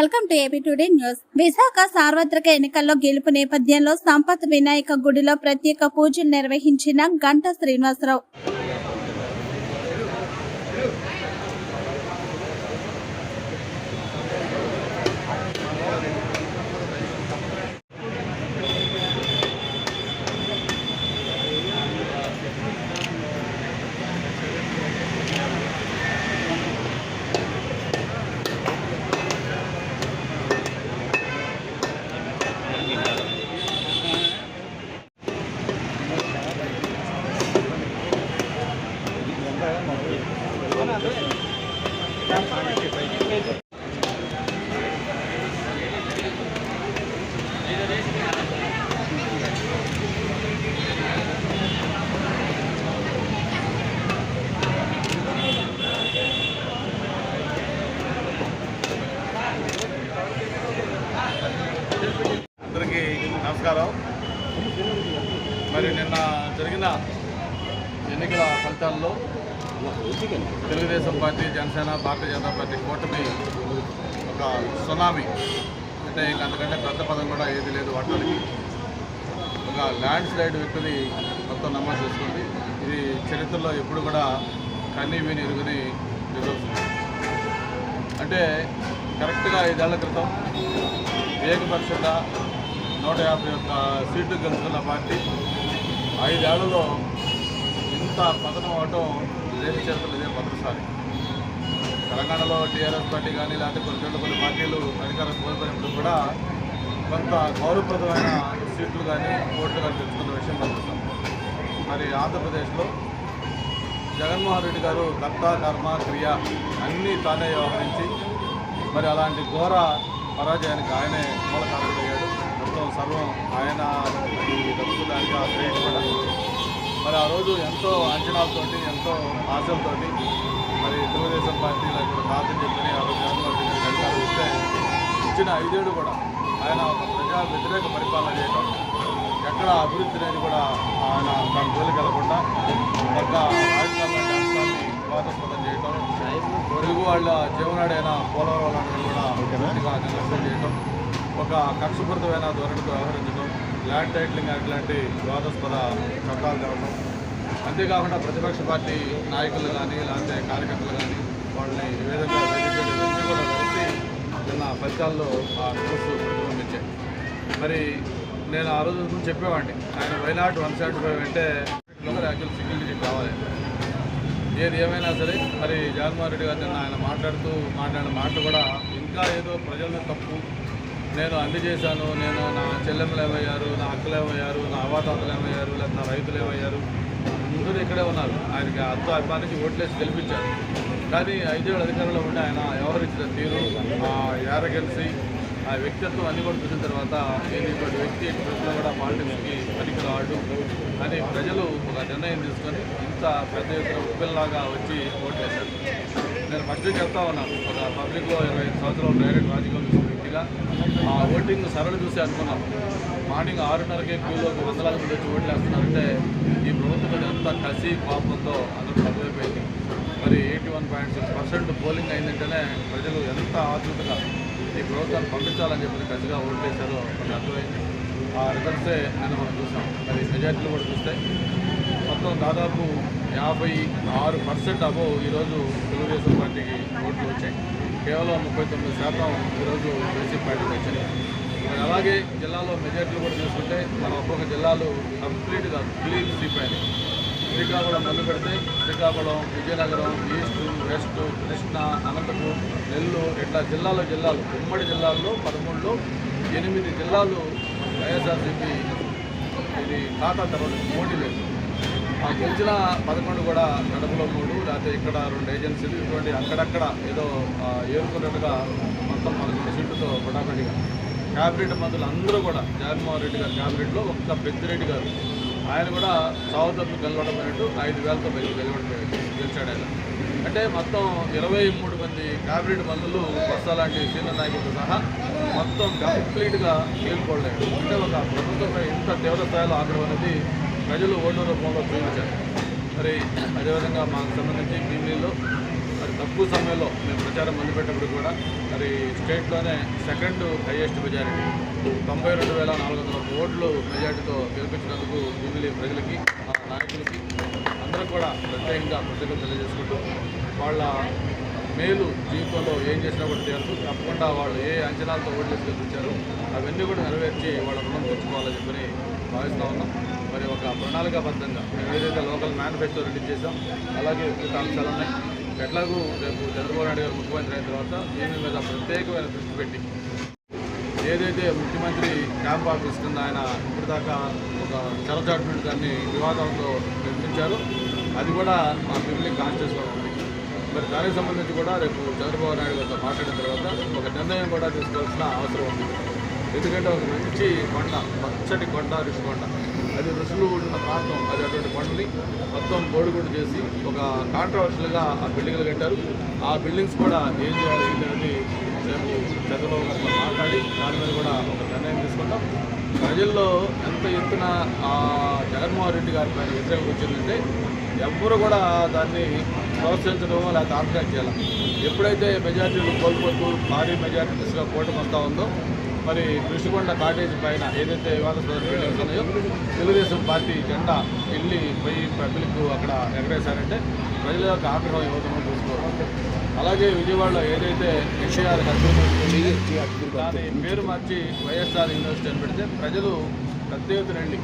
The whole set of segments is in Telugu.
Welcome to AP today news. Visakha సార్వత్రిక ఎన్నికల్లో గెలుపు నేపథ్యంలో సంపత్ వినాయక గుడిలో ప్రత్యేక పూజలు నిర్వహించిన గంట శ్రీనివాసరావు. ಇದ್ದಾರೆ జరిగిన ఎన్నికల ఫలితాల్లో తెలుగుదేశం పార్టీ జనసేన భారతీయ జనతా పార్టీ కూటమి ఒక సునామీ. అంటే ఇంక అంతకంటే పెద్ద పదం కూడా ఏది లేదు వాటికి ఒక ల్యాండ్ స్లైడ్ వ్యక్తిని మొత్తం నమోదు చేసుకుంది ఇది చరిత్రలో ఎప్పుడు కూడా కన్నీ విని ఎరుగుని అంటే కరెక్ట్గా ఐదేళ్ళ క్రితం ఏకపక్షంగా నూట యాభై ఒక్క సీట్లు గెలుచుకున్న పార్టీ ఐదేళ్ళలో ఇంత పతనం అవటం దేశ చరిత్రలో ఇదే మొదటిసారి. తెలంగాణలో టీఆర్ఎస్ పార్టీ కానీ లేకపోతే కొన్ని చోట్ల కొన్ని పార్టీలు అధికారం కోల్పోయినప్పుడు కూడా కొంత గౌరవప్రదమైన సీట్లు కానీ ఓట్లు కానీ తెచ్చుకున్న విషయం మనం మరి ఆంధ్రప్రదేశ్లో జగన్మోహన్ రెడ్డి గారు కర్త కర్మ క్రియ అన్నీ తానే వ్యవహరించి మరి అలాంటి ఘోర పరాజయానికి ఆయనే మూల కారణమయ్యాడు. సర్వం ఆయన ఈ దక్కుదానికి ఆశ్రయించబడ మరి ఆ రోజు ఎంతో అంచనాలతోటి ఎంతో ఆశలతోటి మరి తెలుగుదేశం పార్టీ ఇక్కడ పార్టీ చెప్పని ఆ రోజు జగన్మోహన్ రెడ్డి ఇస్తే ఇచ్చిన ఐదేళ్ళు కూడా ఆయన ఒక ప్రజా వ్యతిరేక పరిపాలన చేయడం ఎక్కడ అభివృద్ధి అనేది కూడా ఆయన తన జోలికి కలగకుండా ఒక రాజధాని రాష్ట్రాన్ని వివాదాస్పదం చేయటం తెలుగు వాళ్ళ జీవనాడైన పోలవరం లాంటివి కూడా చేయడం ఒక కక్షపూరితమైన ధోరణితో వ్యవహరించడం ల్యాండ్ టైటిలింగ్ యాక్ట్ లాంటి వివాదాస్పద చట్టాలు తేవడం అంతేకాకుండా ప్రతిపక్ష పార్టీ నాయకులు కానీ లేకపోతే కార్యకర్తలు కానీ వాళ్ళని ఈ విధంగా వేధించడం కూడా కలిసి నిన్న ఫలితాల్లో ఆ న్యూస్ ప్రతిబింబించాయి. మరి నేను ఆ రోజు చెప్పేవాడిని ఆయన why not one seventy five అంటే యాక్చువల్ సింగిల్ డిజిట్ కావాలి. ఏది ఏమైనా సరే మరి జగన్మోహన్ రెడ్డి గారు నిన్న ఆయన మాట్లాడుతూ మాట్లాడిన మాటలు కూడా ఇంకా ఏదో ప్రజల తప్పు నేను అందజేశాను నేను నా చెల్లెమ్మలు ఏమయ్యారు నా అక్కలు ఏమయ్యారు నా అవాతాతలు ఏమయ్యారు లేదా నా రైతులు ఏమయ్యారు. అందరూ ఇక్కడే ఉన్నారు. ఆయనకి అంతా అభిమానించి ఓట్లేసి గెలిపించారు. కానీ ఐదేళ్ళు అధికారంలో ఉండి ఆయన వ్యవహరించిన తీరు ఆ ఏరగెలిసి ఆ వ్యక్తిత్వం అన్ని కూడా చూసిన తర్వాత నేను ఇటువంటి వ్యక్తి ప్రజలు కూడా పాలిటిక్స్కి పనికి రాడు అని ప్రజలు ఒక నిర్ణయం తీసుకొని ఇంత పెద్ద ఎత్తున ఉప్పిల్లాగా వచ్చి ఓట్లేశారు. నేను ఫస్ట్ చెప్తా ఉన్నాను. ఒక పబ్లిక్లో ఇరవై సంవత్సరాలు డైరెక్ట్ రాజకీయం వ్యక్తిగా ఆ ఓటింగ్ సరళ చూసి అనుకున్నాం. మార్నింగ్ ఆరున్నరకే క్యూలో వందలాది మంది వచ్చి ఓట్లు వేస్తున్నారంటే ఈ ప్రభుత్వం ఎంత కసి కోపంతో అందరూ తక్కువైపోయింది మరి eighty one point six percent polling అయిందంటేనే ప్రజలు ఎంత ఆతృతగా ఈ ప్రభుత్వాన్ని పంపించాలని చెప్పి కసిగా ఓట్లేశారో మనకు అర్థమైంది. ఆ రిజల్ట్సే నేను మనం చూసాం. మరి మెజార్టీలు కూడా చూస్తే మొత్తం దాదాపు యాభై ఆరు పర్సెంట్ అబోవ్ ఈరోజు తెలుగుదేశం పార్టీకి ఓట్లు వచ్చాయి. కేవలం ముప్పై తొమ్మిది శాతం ఈరోజు వైసీపీ పార్టీకి వచ్చాయి మరి అలాగే జిల్లాలో మెజార్టీలు కూడా చూసుకుంటే మన ఒక్కొక్క జిల్లాలు కంప్లీట్గా క్లీన్ స్వీప్ అయినాయి. శ్రీకాకుళం మొదలు పెడితే శ్రీకాకుళం విజయనగరం ఈస్ట్ వెస్ట్ కృష్ణా అనంతపూర్ నెల్లూరు ఇట్లా జిల్లాలో జిల్లాలు ఉమ్మడి జిల్లాల్లో పదమూడులో ఎనిమిది జిల్లాలు వైఎస్ఆర్సీపీ ఇది ఖాతా తర్వాత పోటీ లేదు. ఆ గెలిచిన పదకొండు కూడా కడపలో మూడు లేకపోతే ఇక్కడ రెండు ఏజెన్సీలు ఇటువంటి అక్కడక్కడ ఏదో ఏరుకున్నట్టుగా మొత్తం పదకొండు సీట్లతో పటాపటిగా క్యాబినెట్ మంత్రులు అందరూ కూడా జగన్మోహన్ రెడ్డి గారు క్యాబినెట్లో ఒక్క పెద్దిరెడ్డి గారు. ఆయన కూడా సావు తప్పు గెలవడమైనట్టు ఐదు వేలతో పైకి గెలవడం గెలిచాడు ఆయన. అంటే మొత్తం ఇరవై మూడు మంది క్యాబినెట్ మంత్రులు బస్సా లాంటి సీనియర్ నాయకులతో సహా మొత్తం కంప్లీట్గా చేరుకోలేదు అంటే ఒక ప్రభుత్వంపై ఇంత తీవ్ర స్థాయిలో ఆగ్రహం అనేది ప్రజలు ఓట్ల రూపంలో చూపించారు. మరి అదేవిధంగా మాకు సంబంధించి భీమిలీలో మరి తక్కువ సమయంలో మేము ప్రచారం మొదలుపెట్టినప్పుడు కూడా మరి స్టేట్లోనే సెకండ్ హైయెస్ట్ మెజారిటీ తొంభై రెండు వేల నాలుగు వందల ఓట్లు మెజారిటీతో గెలిపించినందుకు భీమిలి ప్రజలకి మా నాయకులకి అందరూ కూడా ప్రత్యేకంగా ప్రత్యేకత తెలియజేసుకుంటూ వాళ్ళ మేలు జీవితంలో ఏం చేసినా కూడా తెలుసు తప్పకుండా వాళ్ళు ఏ అంచనాలతో ఓట్లు వేసి గెలిపించారు అవన్నీ కూడా నెరవేర్చి వాళ్ళ రుణం తెచ్చుకోవాలని చెప్పని భావిస్తూ ఉన్నాం. మరి ఒక ప్రణాళికాబద్ధంగా మేము ఏదైతే లోకల్ మేనిఫెస్టో రిలీజ్ చేసాం అలాగే వివిధ అంశాలు ఉన్నాయి. ఎట్లాగూ రేపు చంద్రబాబు నాయుడు గారు ముఖ్యమంత్రి అయిన తర్వాత దీని మీద ప్రత్యేకమైన దృష్టి పెట్టి ఏదైతే ముఖ్యమంత్రి క్యాంప్ ఆఫీస్ కింద ఆయన ఇప్పటిదాకా ఒక చరచాటు దాన్ని వివాదంతో నిర్మించారు. అది కూడా మా పిల్లలకి కాన్షియస్గా ఉంది మరి దానికి సంబంధించి కూడా రేపు చంద్రబాబు నాయుడు గారితో మాట్లాడిన తర్వాత ఒక నిర్ణయం కూడా తీసుకోవాల్సిన అవసరం ఉంది. ఎందుకంటే ఒక మంచి కొండ పచ్చటి కొండ ఋషికొండ అది ఋషులు ఉన్న ప్రాంతం అది అటువంటి కొండని మొత్తం బోడిగుడ్డు చేసి ఒక కాంట్రవర్షియల్గా ఆ బిల్డింగ్లు కట్టారు. ఆ బిల్డింగ్స్ కూడా ఏం చేయాలి ఏంటి అనేది రేపు చంద్రబాబు గారితో మాట్లాడి దాని మీద కూడా ఒక నిర్ణయం తీసుకుంటాం. ప్రజల్లో ఎంత ఎత్తున ఆ జగన్మోహన్ రెడ్డి గారి పైన వ్యతిరేకత వచ్చిందంటే ఎవ్వరు కూడా దాన్ని ప్రోత్సహించడం లేకపోతే ఆర్గనైజ్ చేయాలి. ఎప్పుడైతే మెజార్టీలు కోల్పోతూ భారీ మెజార్టీస్గా దిశగా కూటమి వస్తూ ఉందో మరి కృషికొండ కాటేజ్ పైన ఏదైతే వివాద బిల్డింగ్స్ ఉన్నాయో తెలుగుదేశం పార్టీ జెండా వెళ్ళి పోయి పబ్లిక్ అక్కడ ఎగరేశారంటే ప్రజల యొక్క ఆగ్రహం యువతను చూసుకోవడం అలాగే విజయవాడలో ఏదైతే ఎన్టీఆర్ దాని పేరు మార్చి వైఎస్ఆర్ యూనివర్సిటీ అని పెడితే ప్రజలు పెద్ద ఎత్తున వెళ్ళి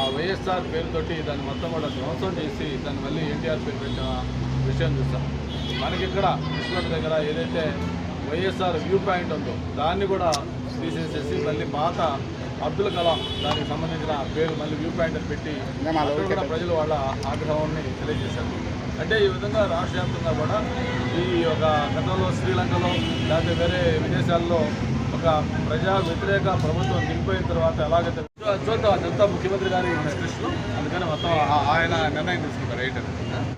ఆ వైఎస్ఆర్ పేరుతోటి దాన్ని మొత్తం కూడా ధ్వంసం చేసి దాన్ని మళ్ళీ ఎన్టీఆర్ పేరు పెట్టిన విషయం చూస్తాం. మనకి ఇక్కడ కృష్ణ దగ్గర ఏదైతే వైఎస్ఆర్ వ్యూ పాయింట్ ఉందో దాన్ని కూడా తీసేసేసి మళ్ళీ పాత అబ్దుల్ కలాం దానికి సంబంధించిన పేరు మళ్ళీ వ్యూ పాయింట్ అని పెట్టి కూడా ప్రజలు వాళ్ళ ఆగ్రహాన్ని తెలియజేశారు. అంటే ఈ విధంగా రాష్ట్ర వ్యాప్తంగా కూడా ఈ ఒక గతంలో శ్రీలంకలో లేకపోతే వేరే విదేశాల్లో ఒక ప్రజా వ్యతిరేక ప్రభుత్వం దిగిపోయిన తర్వాత ఎలాగైతే చూద్దాం అదంతా ముఖ్యమంత్రి గారి డిస్కషన్ అందుకని మొత్తం ఆయన నిర్ణయం తీసుకుంటారు ఏంటంటే